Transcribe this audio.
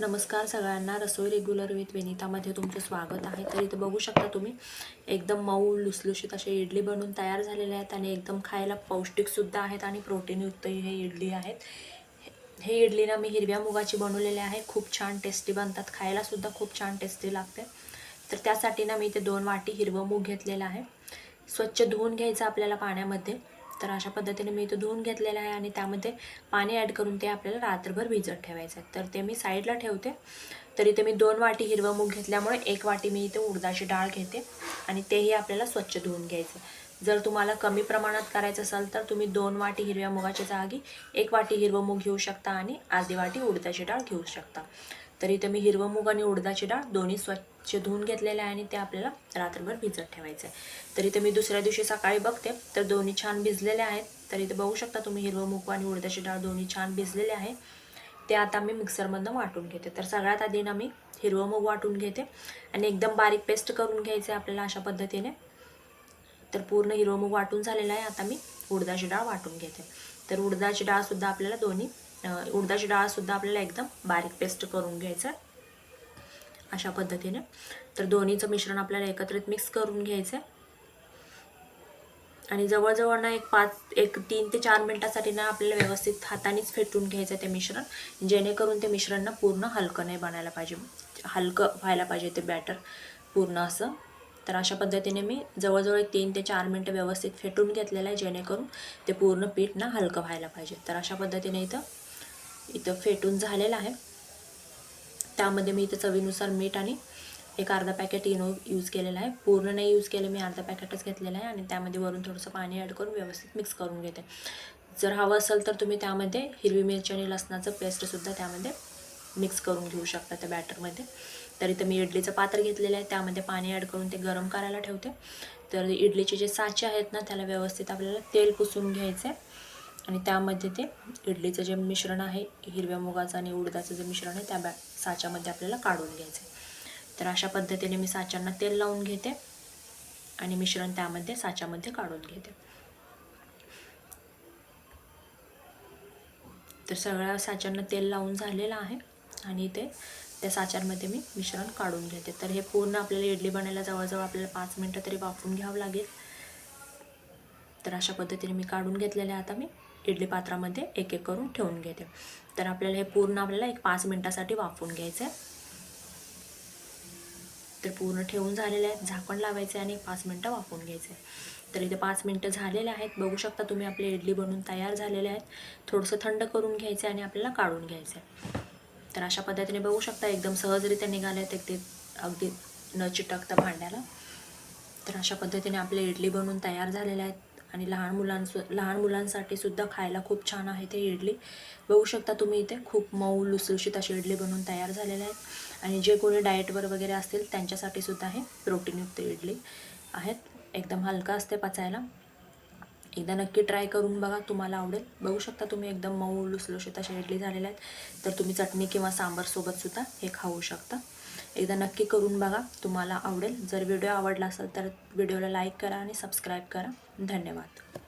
नमस्कार सगळ्यांना रसोई regular with विनितामध्ये तुमचं स्वागत आहे. तर इथं बघू शकता तुम्ही एकदम मऊ लुसलुशीत असे इडली बनवून तयार झालेले आहेत आणि एकदम खायला पौष्टिकसुद्धा आहेत आणि प्रोटीनयुक्त हे इडली आहेत. हे इडली ना मी हिरव्या मुगाची बनवलेली आहे. खूप छान टेस्टी बनतात. खायलासुद्धा खूप छान टेस्टी लागते. तर त्यासाठी ना मी इथे दोन वाटी हिरवं मूग घेतलेलं आहे. स्वच्छ धुवून घ्यायचं आपल्याला पाण्यामध्ये. तर अशा पद्धतीने मी इथं धुवून घेतलेलं आहे आणि त्यामध्ये पाणी ॲड करून ते आपल्याला रात्रभर भिजत ठेवायचं आहे. तर ते मी साईडला ठेवते. तर इथे मी दोन वाटी हिरवं मूग घेतल्यामुळे एक वाटी मी इथे उडदाची डाळ घेते आणि तेही आपल्याला स्वच्छ धुवून घ्यायचं जर तुम्हाला कमी प्रमाणात करायचं असेल तर तुम्ही दोन वाटी हिरव्या मुगाच्या जागी एक वाटी हिरवं मूग घेऊ शकता आणि अर्धी वाटी उडदाची डाळ घेऊ शकता. तर इथं मी हिरवं मूग आणि उडदाची डाळ दोन्ही स्वच्छ धुवून घेतलेले आहे आणि ते आपल्याला रात्रभर भिजत ठेवायचं आहे. तर इथं मी दुसऱ्या दिवशी सकाळी बघते तर दोन्ही छान भिजलेले आहेत. तर इथे बघू शकता तुम्ही हिरवं मूग आणि उडदाची डाळ दोन्ही छान भिजलेले आहे. ते आता मी मिक्सरमधनं वाटून घेते. तर सगळ्यात आधी ना मी हिरवं मूग वाटून घेते आणि एकदम बारीक पेस्ट करून घ्यायचं आहे आपल्याला अशा पद्धतीने. तर पूर्ण हिरवं मूग वाटून झालेलं आहे. आता मी उडदाची डाळ वाटून घेते. तर उडदाची डाळसुद्धा आपल्याला दोन्ही उडदाची डाळसुद्धा आपल्याला एकदम बारीक पेस्ट करून घ्यायचं आहे. अशा पद्धतीने. तर दोन्हीचं मिश्रण आपल्याला एकत्रित मिक्स करून घ्यायचं आहे. आणि जवळजवळ ना एक पाच एक तीन ते चार मिनटासाठी ना आपल्याला व्यवस्थित हातानेच फेटून घ्यायचं ते मिश्रण. जेणेकरून ते मिश्रण ना पूर्ण हलकं नाही बनायला पाहिजे. हलकं व्हायला पाहिजे ते बॅटर पूर्ण असं. तर अशा पद्धतीने मी जवळजवळ एक तीन ते चार मिनटं व्यवस्थित फेटून घेतलेलं आहे जेणेकरून ते पूर्ण पीठ ना हलकं व्हायला पाहिजे. तर अशा पद्धतीने इथं इथं फेटून झालेलं आहे. त्यामध्ये मी इथं चवीनुसार मीठ आणि एक अर्धा पॅकेट इनो यूज केलेला आहे. पूर्ण नाही यूज केलं मी अर्धा पॅकेटच घेतलेलं आहे आणि त्यामध्ये वरून थोडंसं पाणी ॲड करून व्यवस्थित मिक्स करून घेते. जर हवं असेल तर तुम्ही त्यामध्ये हिरवी मिरची आणि लसणाचं पेस्टसुद्धा त्यामध्ये मिक्स करून घेऊ शकता त्या बॅटरमध्ये तर इथं मी इडलीचं पात्र घेतलेलं आहे. त्यामध्ये पाणी ॲड करून ते गरम करायला ठेवते. तर इडलीचे जे साचे आहेत ना त्याला व्यवस्थित आपल्याला तेल पुसून घ्यायचं आहे आणि त्यामध्ये ते इडलीचं जे मिश्रण आहे हिरव्या मुगाचं आणि उडदाचं जे मिश्रण आहे त्या बॅ साच्यामध्ये आपल्याला काढून घ्यायचं आहे. तर अशा पद्धतीने मी साच्यांना तेल लावून घेते आणि मिश्रण त्यामध्ये साच्यामध्ये काढून घेते. तर सगळ्या साच्यांना तेल लावून झालेलं आहे आणि ते त्या साच्यांमध्ये मी मिश्रण काढून घेते. तर हे पूर्ण आपल्याला इडली बनायला जवळजवळ आपल्याला पाच मिनटं तरी वापरून घ्यावं लागेल. तर अशा पद्धतीने मी काढून घेतलेले आता मी. इडली पात्रामध्ये एक एक करून ठेवून घेते. तर आपल्याला हे पूर्ण आपल्याला एक पाच मिनटासाठी वाफवून घ्यायचं आहे तर पूर्ण ठेवून झालेले आहेत झाकण लावायचे आणि एक पाच मिनटं वाफवून घ्यायचे तर इथे पाच मिनटं झालेले आहेत. बघू शकता तुम्ही आपले इडली बनवून तयार झालेले आहेत. थोडंसं थंड करून घ्यायचे आणि आपल्याला काढून घ्यायचं आहे तर अशा पद्धतीने बघू शकता एकदम सहजरित्या निघाले आहेत ते अगदी न चिटकता भांड्याला. तर अशा पद्धतीने आपले इडली बनवून तयार झालेले आहेत. आणि लहान मुलांस लहान मुलांसाठी सुद्धा खायला खूप छान आहे ते इडली. बघू शकता तुम्ही इथे खूप मऊ लुसलुशीत अशी इडली बनवून तयार झालेले आहेत. आणि जे कोणी डाएटवर वगैरे असतील त्यांच्यासाठी सुद्धा हे प्रोटीनयुक्त इडली आहेत. एकदम हलका असते पचायला. एकदा नक्की ट्राय करून बघा तुम्हाला आवडेल. बघू शकता तुम्ही एकदम मऊ लुसलुशीत अशा इडली झालेल्या आहेत. तर तुम्ही चटणी किंवा सांबारसोबतसुद्धा हे खाऊ शकता. एकदा नक्की करून बघा. तुम्हाला आवडेल. जर व्हिडिओ आवडला असेल तर व्हिडिओला लाईक करा आणि सबस्क्राईब करा. धन्यवाद.